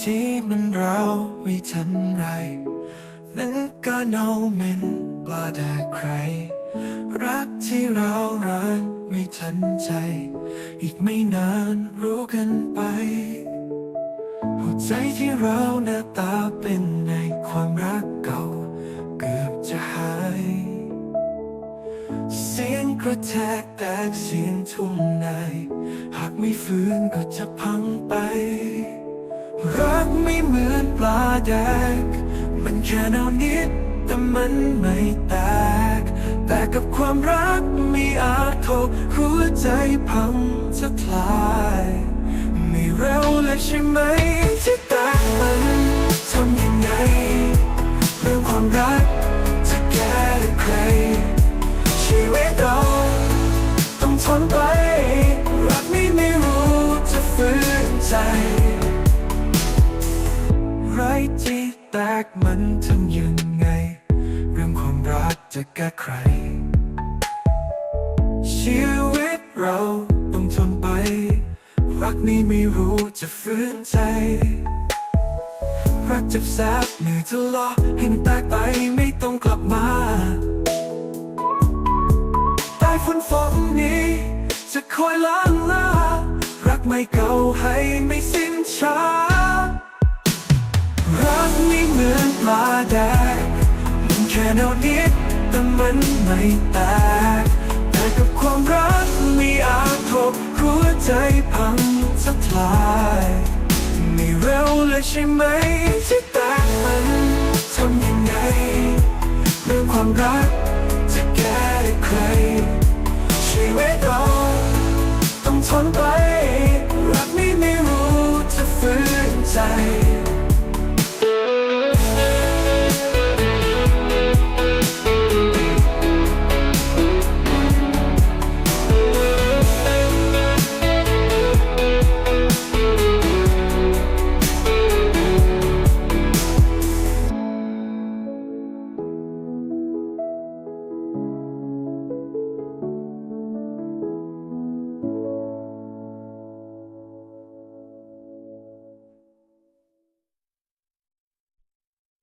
ที่มันเราไม่ทันไรนั้นก็เนาเหม็นปลาแดกใคร รักที่เรารักไม่ทันใจ อีกไม่นานรู้กันไป หัวใจที่เราหน้าตาเป็นในความรักเก่า เกือบจะหาย เสียงกระแทกแตกเสียงทุ่มนาย หากไม่ฟื้นก็จะพังไป รักไม่เหมือนปลาแดก มันแค่แนวนิดแต่มันไม่แตก แต่กับความรักมีอาจทหัวใจพังจะคลายไม่เร็วเลยใช่ไหมที่แตกมันทำยังไง เรื่องความรักจะแก้ได้ใคร ชีวิตเราต้องทนไป รักนี้ไม่รู้จะฟื้นใจ ตกมันทำยังไง เรื่องความรักจะแก้ใคร ชีวิตเราต้องทนไป รักนี้ไม่รู้จะฟื้นใจ รักเจ็บแสบเหนื่อยทะเลาะให้มันแตกไปไม่ต้องกลับมาใต้ฝนฝนนี้ จะคอยล้างลารักไม่เก่าให้ไม่สิ้นชา มาแดกมันแค่แนวนิดแต่มันไม่แตกแต่กับความรักมีอาทบหัวใจพังสลายมีเร็วเลยใช่ไหมที่แตกมันทำยังไงเรื่องความรักจะแก้ได้ใครชีวิตเราต้องทนไปรักไม่ไม่รู้จะฝืนใจ